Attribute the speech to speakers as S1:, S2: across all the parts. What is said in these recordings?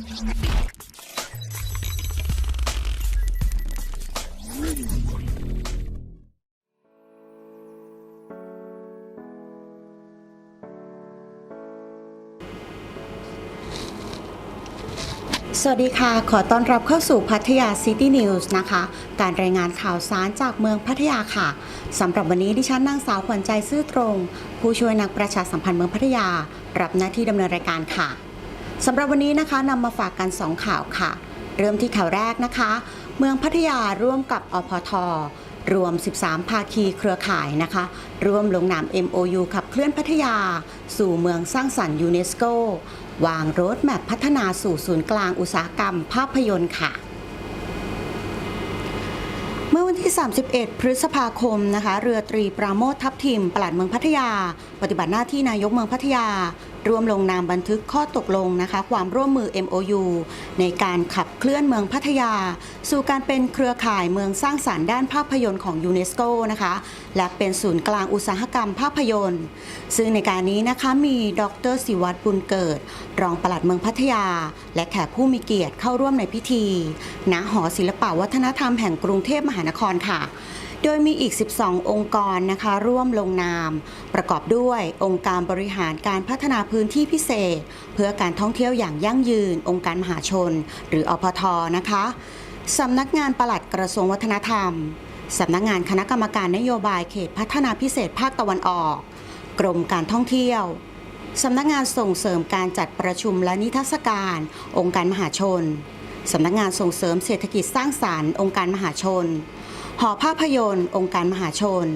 S1: สวัสดีค่ะ ขอต้อนรับเข้าสู่พัทยาซิตี้นิวส์นะคะ การรายงานข่าวสารจากเมืองพัทยาค่ะ สำหรับวันนี้ดิฉันนางสาวขวัญใจซื่อตรง ผู้ช่วยนักประชาสัมพันธ์เมืองพัทยา รับหน้าที่ดำเนินรายการค่ะ สำหรับวันนี้นะคะนำมาฝากกัน 2 ข่าวค่ะ เริ่มที่ข่าวแรกนะคะ เมืองพัทยาร่วมกับอพทรวม 13 ภาคีเครือข่ายนะคะ ร่วมลงนาม MOU ขับเคลื่อนพัทยา สู่เมืองสร้างสรรค์ยูเนสโก วางโรดแมพพัฒนาสู่ศูนย์กลางอุตสาหกรรมภาพยนตร์ค่ะเมื่อวันที่ 31 พฤษภาคมนะคะ เรือตรีปราโมททัพทิมปลัดเมืองพัทยา ปฏิบัติหน้าที่นายกเมืองพัทยา ร่วมลงนามบันทึกข้อตกลงนะคะ ความร่วมมือ MOU ในการขับเคลื่อนเมืองพัทยา สู่การเป็นเครือข่ายเมืองสร้างสารรค์ด้านภาพยนตร์ของยูเนสโกนะคะ และเป็นศูนย์กลางอุตสาหกรรมภาพยนตร์ ซึ่งในการนี้นะคะมีดรศิวัตรบุญเกิด รองปลัดเมืองพัทยา และแขกผู้มีเกียรติเข้าร่วมในพิธีณหอศิลปวัฒนธรรมแห่งกรุงเทพมหานครค่ะ โดยมีอีก 12 องค์กรนะคะร่วมลงนาม ประกอบด้วยองค์การบริหารการพัฒนาพื้นที่พิเศษ เพื่อการท่องเที่ยวอย่างยั่งยืน องค์การมหาชน หรืออพทนะคะสำนักงานปลัดกระทรวงวัฒนธรรมสำนักงานคณะกรรมการนโยบายเขตพัฒนาพิเศษภาคตะวันออก กรมการท่องเที่ยวสำนักงานส่งเสริมการจัดประชุมและนิทรรศการ องค์การมหาชน สำนักงานส่งเสริมเศรษฐกิจสร้างสารรค์องค์การมหาชน หอภาพยนตร์ องค์การมหาชน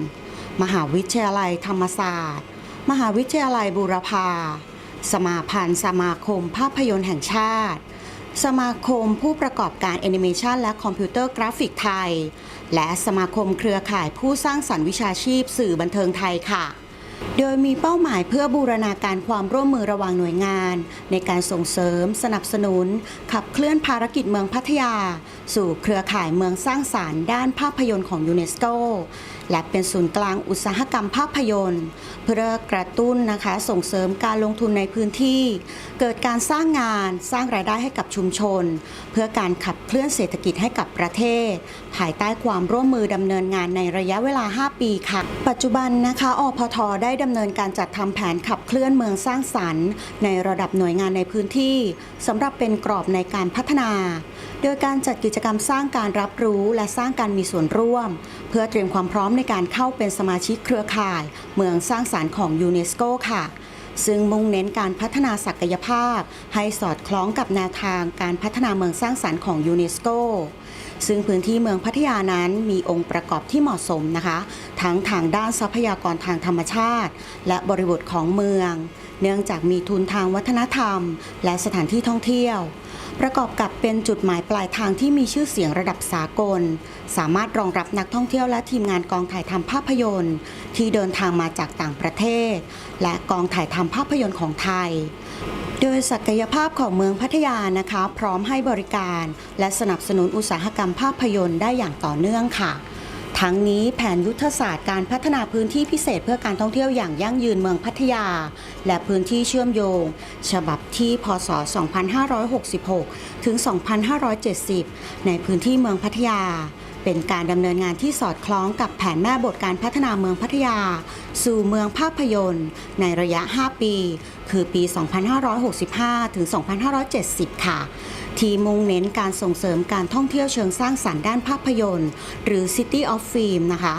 S1: มหาวิทยาลัยธรรมศาสตร์ มหาวิทยาลัยบูรพา สมาพันธ์สมาคมภาพยนตร์แห่งชาติ สมาคมผู้ประกอบการแอนิเมชันและคอมพิวเตอร์กราฟิกไทย และสมาคมเครือข่ายผู้สร้างสรรค์วิชาชีพสื่อบันเทิงไทยค่ะ โดยมีเป้าหมายเพื่อบูรณาการความร่วมมือระหว่างหน่วยงาน ในการส่งเสริม สนับสนุน ขับเคลื่อนภารกิจเมืองพัทยา สู่เครือข่ายเมืองสร้างสารรค์ด้านภาพยนตร์ของยูเนสโกและเป็นศูนย์กลางอุตสาหกรรมภาพยนตร์ เพื่อกระตุ้นนะคะส่งเสริมการลงทุนในพื้นที่ เกิดการสร้างงานสร้างรายได้ให้กับชุมชน เพื่อการขับเคลื่อนเศรษฐกิจให้กับประเทศ ภายใต้ความร่วมมือดำเนินงานในระยะเวลา 5 ปีค่ะ ปัจจุบันนะคะอพทไได้ดำเนินการจัดทำแผนขับเคลื่อนเมืองสร้างสรรค์ ในระดับหน่วยงานในพื้นที่สำหรับเป็นกรอบในการพัฒนา โดยการจัดกิจกรรมสร้างการรับรู้และสร้างการมีส่วนร่วม เพื่อเตรียมความพร้อมในการเข้าเป็นสมาชิกเครือข่าย เมืองสร้างสรรค์ของยูเนสโกค่ะซึ่งมุ่งเน้นการพัฒนาศักยภาพ ให้สอดคล้องกับแนวทางการพัฒนาเมืองสร้างสรรค์ของยูเนสโก ซึ่งพื้นที่เมืองพัทยานั้นมีองค์ประกอบที่เหมาะสมนะคะ ทั้งทางด้านทรัพยากรทางธรรมชาติ และบริบทของเมือง เนื่องจากมีทุนทางวัฒนธรรม และสถานที่ท่องเที่ยว ประกอบกับเป็นจุดหมายปลายทางที่มีชื่อเสียงระดับสากล สามารถรองรับนักท่องเที่ยวและทีมงานกองถ่ายทำภาพยนตร์ ที่เดินทางมาจากต่างประเทศ และกองถ่ายทำภาพยนตร์ของไทย โดยศักยภาพของเมืองพัทยานะคะ พร้อมให้บริการ และสนับสนุนอุตสาหกรรมภาพยนตร์ได้อย่างต่อเนื่องค่ะ ทั้งนี้แผนยุทธศาสตร์การพัฒนาพื้นที่พิเศษเพื่อการท่องเที่ยวอย่างยั่งยืนเมืองพัทยา และพื้นที่เชื่อมโยง ฉบับที่พศ 2566 ถึง 2570 ในพื้นที่เมืองพัทยา เป็นการดำเนินงานที่สอดคล้องกับแผนแม่บทการพัฒนาเมืองพัทยา สู่เมืองภาพยนตร์ ในระยะ 5 ปี คือปี 2565 ถึง 2570 ค่ะ ที่มุ่งเน้นการส่งเสริมการท่องเที่ยวเชิงสร้างสรรค์ด้านภาพยนตร์ หรือ City of Film นะคะ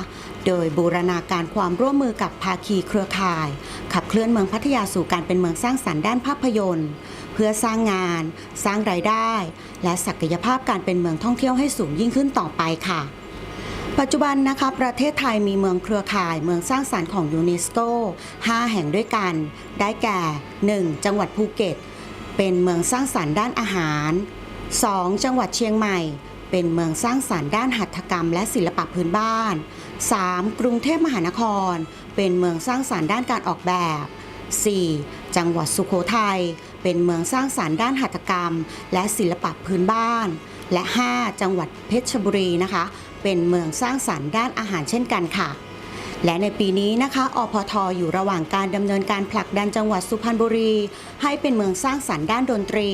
S1: โดยบูรณาการความร่วมมือกับภาคีเครือข่าย ขับเคลื่อนเมืองพัทยาสู่การเป็นเมืองสร้างสรรค์ด้านภาพยนตร์ เพื่อสร้างงาน สร้างรายได้ และศักยภาพการเป็นเมืองท่องเที่ยวให้สูงยิ่งขึ้นต่อไปค่ะ ปัจจุบันนะคะประเทศไทยมีเมืองเครือข่ายเมืองสร้างสรรค์ของยูเนสโก 5 แห่งด้วยกัน ได้แก่ 1. จังหวัดภูเก็ต เป็นเมืองสร้างสรรค์ด้านอาหาร 2. จังหวัดเชียงใหม่เป็นเมืองสร้างสรรค์ด้านหัตถกรรมและศิลปะพื้นบ้าน 3. กรุงเทพมหานคร เป็นเมืองสร้างสรรค์ด้านการออกแบบ 4. จังหวัดสุโขทัยเป็นเมืองสร้างสรรค์ด้านหัตถกรรม และศิลปะพื้นบ้าน และ 5. จังหวัดเพชรบุรีนะคะ เป็นเมืองสร้างสรรค์ด้านอาหารเช่นกันค่ะ และในปีนี้นะคะอพทอยู่ระหว่างการดำเนินการผลักดันจังหวัดสุพรรณบุรี ให้เป็นเมืองสร้างสรรค์ด้านดนตรี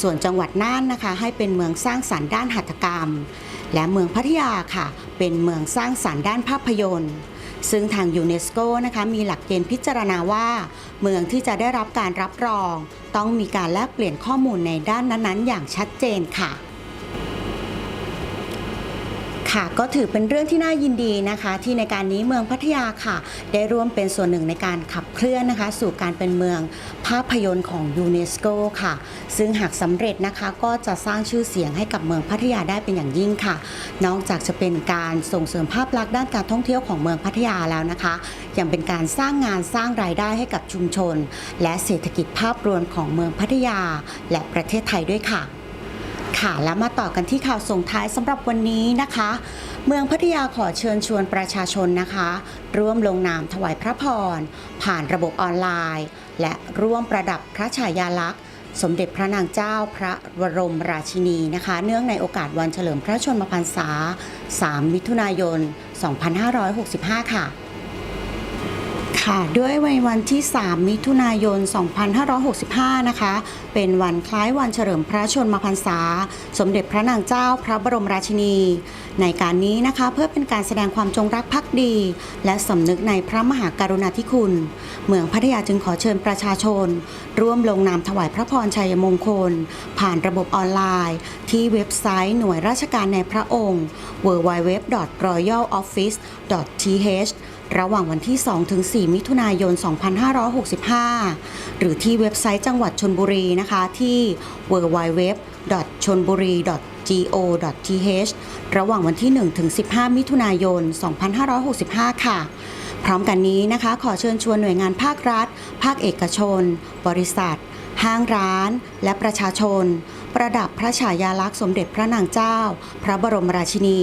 S1: ส่วนจังหวัดน่านนะคะ ให้เป็นเมืองสร้างสรรค์ด้านหัตถกรรม และเมืองพัทยาค่ะ เป็นเมืองสร้างสรรค์ด้านภาพยนตร์ ซึ่งทางยูเนสโกนะคะมีหลักเกณฑ์พิจารณาว่า เมืองที่จะได้รับการรับรอง ต้องมีการแลกเปลี่ยนข้อมูลในด้านนั้นๆ อย่างชัดเจนค่ะ ค่ะ ก็ถือเป็นเรื่องที่น่ายินดีนะคะ ที่ในการนี้เมืองพัทยาค่ะ ได้ร่วมเป็นส่วนหนึ่งในการขับเคลื่อนนะคะ สู่การเป็นเมืองภาพยนตร์ของยูเนสโกค่ะ ซึ่งหากสำเร็จนะคะก็จะสร้างชื่อเสียงให้กับเมืองพัทยาได้เป็นอย่างยิ่งค่ะ นอกจากจะเป็นการส่งเสริมภาพลักษณ์ด้านการท่องเที่ยวของเมืองพัทยาแล้วนะคะ ยังเป็นการสร้างงานสร้างรายได้ให้กับชุมชน และเศรษฐกิจภาพรวมของเมืองพัทยา และประเทศไทยด้วยค่ะ ค่ะ แล้วมาต่อกันที่ข่าวส่งท้ายสำหรับวันนี้นะคะ เมืองพัทยาขอเชิญชวนประชาชนนะคะ ร่วมลงนามถวายพระพร ผ่านระบบออนไลน์ และร่วมประดับพระฉายาลักษณ์ สมเด็จพระนางเจ้าพระบรมราชินีนะคะ เนื่องในโอกาสวันเฉลิมพระชนมพรรษา 3 มิถุนายน 2565 ค่ะ ค่ะ ด้วยวันที่ 3 มิถุนายน 2565 นะคะ เป็นวันคล้ายวันเฉลิมพระชนมพรรษา สมเด็จพระนางเจ้าพระบรมราชินี ในการนี้นะคะเพื่อเป็นการแสดงความจงรักภักดี และสำนึกในพระมหากรุณาธิคุณ เมืองพัทยาจึงขอเชิญประชาชน ร่วมลงนามถวายพระพรชัยมงคล ผ่านระบบออนไลน์ ที่เว็บไซต์หน่วยราชการในพระองค์ www.royaloffice.th ระหว่างวันที่2ถึง4มิถุนายน 2565 หรือที่เว็บไซต์จังหวัดชนบุรีนะคะที่ www.chonburi.go.th ระหว่างวันที่1ถึง15 มิถุนายน 2565 ค่ะ พร้อมกันนี้นะคะ ขอเชิญชวนหน่วยงานภาครัฐ ภาคเอกชน บริษัท ห้างร้าน และประชาชน ประดับพระฉายาลักษณ์สมเด็จพระนางเจ้า พระบรมราชินี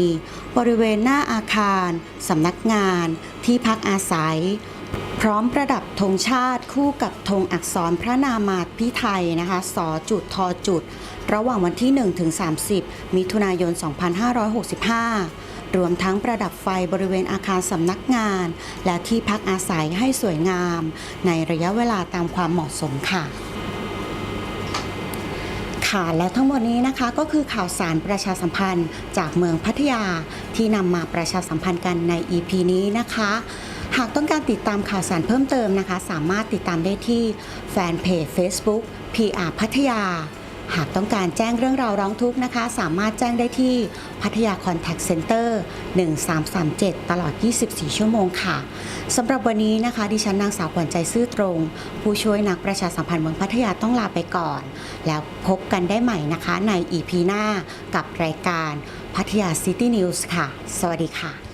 S1: บริเวณหน้าอาคารสำนักงาน ที่พักอาศัย พร้อมประดับธงชาติคู่กับธงอักษรพระนามาพิไทยนะคะสอจุดทอจุด ระหว่างวันที่ 1 ถึง 30 มิถุนายน 2565รวมทั้งประดับไฟบริเวณอาคารสำนักงาน และที่พักอาศัยให้สวยงาม ในระยะเวลาตามความเหมาะสมค่ะ ค่ะและทั้งหมดนี้นะคะก็คือข่าวสารประชาสัมพันธ์จากเมืองพัทยาที่นำมาประชาสัมพันธ์กันใน EP นี้นะคะ หากต้องการติดตามข่าวสารเพิ่มเติมนะคะ สามารถติดตามได้ที่แฟนเพจ Facebook PR พัทยา หากต้องการแจ้งเรื่องราวร้องทุกข์นะคะ สามารถแจ้งได้ที่พัทยา Contact Center 1337 ตลอด 24 ชั่วโมงค่ะสำหรับวันนี้นะคะ ดิฉันนางสาวขวัญใจซื่อตรง ผู้ช่วยนักประชาสัมพันธ์เมืองพัทยาต้องลาไปก่อน แล้วพบกันได้ใหม่นะคะใน EP หน้ากับรายการพัทยา City News ค่ะ สวัสดีค่ะ